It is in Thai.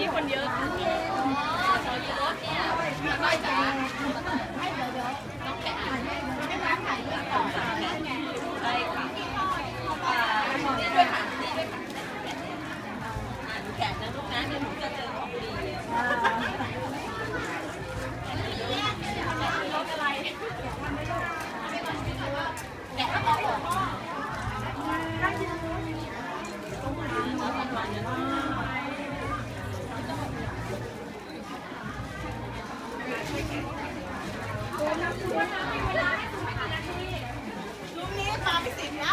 นี้คนเยอะ ลุงนี้สามสิบนะ